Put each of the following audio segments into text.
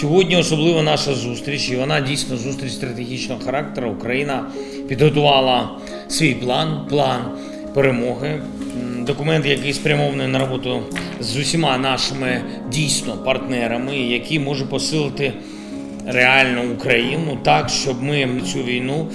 Сьогодні особливо наша зустріч, і вона дійсно зустріч стратегічного характеру. Україна підготувала свій план, план перемоги. Документ, який спрямований на роботу з усіма нашими дійсно партнерами, який може посилити реальну Україну так, щоб ми цю війну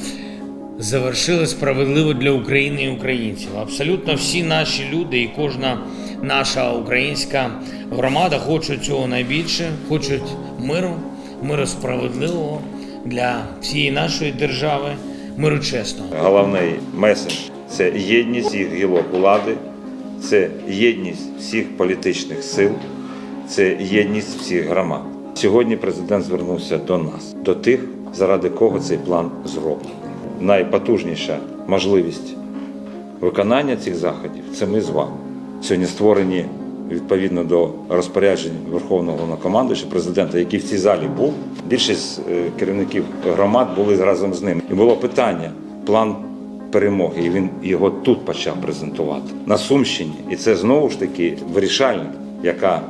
завершили справедливо для України і українців. Абсолютно всі наші люди і кожна наша українська громада хочуть цього найбільше, хочуть миру, миру справедливого для всієї нашої держави, миру чесного. Головний меседж це єдність всіх гілок влади, це єдність всіх політичних сил, це єдність всіх громад. Сьогодні президент звернувся до нас, до тих, заради кого цей план зроблений. Найпотужніша можливість виконання цих заходів це ми з вами. Сьогодні створені відповідно до розпоряджень Верховного Головнокомандуюча, президента, який в цій залі був. Більшість е, керівників громад були разом з ним. І було питання: план перемоги. І він його тут почав презентувати на Сумщині. І це знову ж таки вирішальна, яка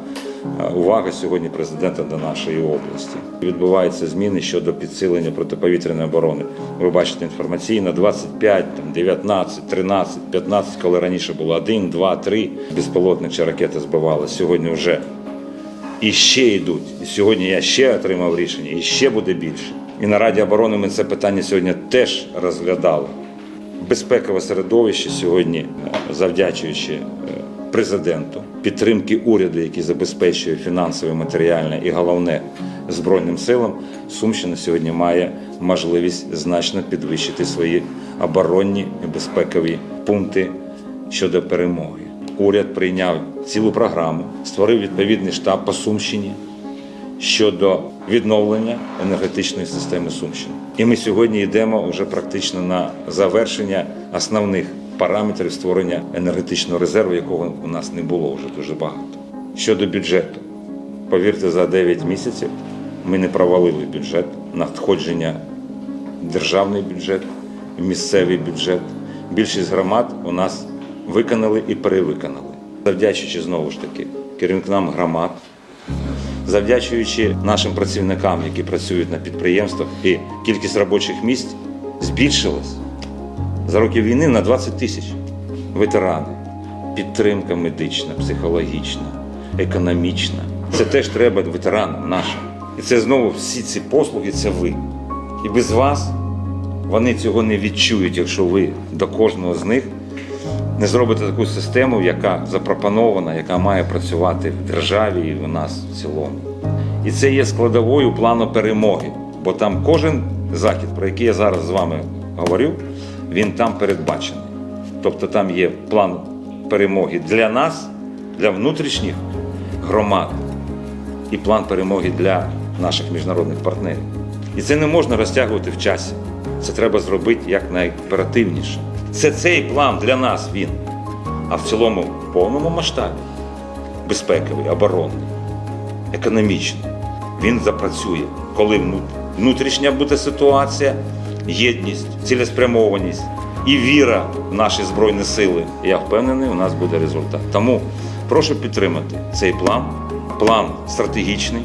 увага сьогодні президента до нашої області. Відбуваються зміни щодо підсилення протиповітряної оборони. Ви бачите інформаційно 25, там 19, 13, 15, коли раніше було 1, 2, 3 безпілотник чи ракети збивали. Сьогодні вже і ще йдуть. І сьогодні я ще отримав рішення, і ще буде більше. І на Раді оборони ми це питання сьогодні теж розглядали. Безпекове середовище сьогодні, е, завдячуючи е, президенту, підтримки уряду, який забезпечує фінансове, матеріальне і головне збройним силам, Сумщина сьогодні має можливість значно підвищити свої оборонні і безпекові пункти щодо перемоги. Уряд прийняв цілу програму, створив відповідний штаб по Сумщині щодо відновлення енергетичної системи Сумщини. І ми сьогодні йдемо вже практично на завершення основних параметрів створення енергетичного резерву, якого у нас не було вже дуже багато. Щодо бюджету, повірте, за 9 місяців ми не провалили бюджет, надходження державний бюджет, місцевий бюджет. Більшість громад у нас виконали і перевиконали. Завдячуючи знову ж таки керівникам громад, завдячуючи нашим працівникам, які працюють на підприємствах, і кількість робочих місць збільшилась за роки війни на 20 тисяч ветерани. Підтримка медична, психологічна, економічна. Це теж треба ветеранам нашим. І це знову всі ці послуги це ви. І без вас вони цього не відчують, якщо ви до кожного з них не зробите таку систему, яка запропонована, яка має працювати в державі і в нас в цілому. І це є складовою плану перемоги, бо там кожен захід, про який я зараз з вами говорю, він там передбачений. Тобто там є план перемоги для нас, для внутрішніх громад і план перемоги для наших міжнародних партнерів. І це не можна розтягувати в часі. Це треба зробити якнайоперативніше. Це цей план для нас він. А в цілому в повному масштабі безпековий, оборонний, економічний. Він запрацює, коли внутрішня буде ситуація, єдність, цілеспрямованість і віра в наші збройні сили. Я впевнений, у нас буде результат. Тому прошу підтримати цей план, план стратегічний.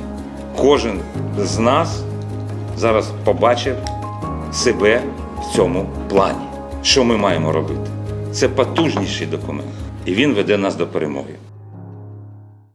Кожен з нас зараз побачив себе в цьому плані. Що ми маємо робити? Це потужніший документ, і він веде нас до перемоги.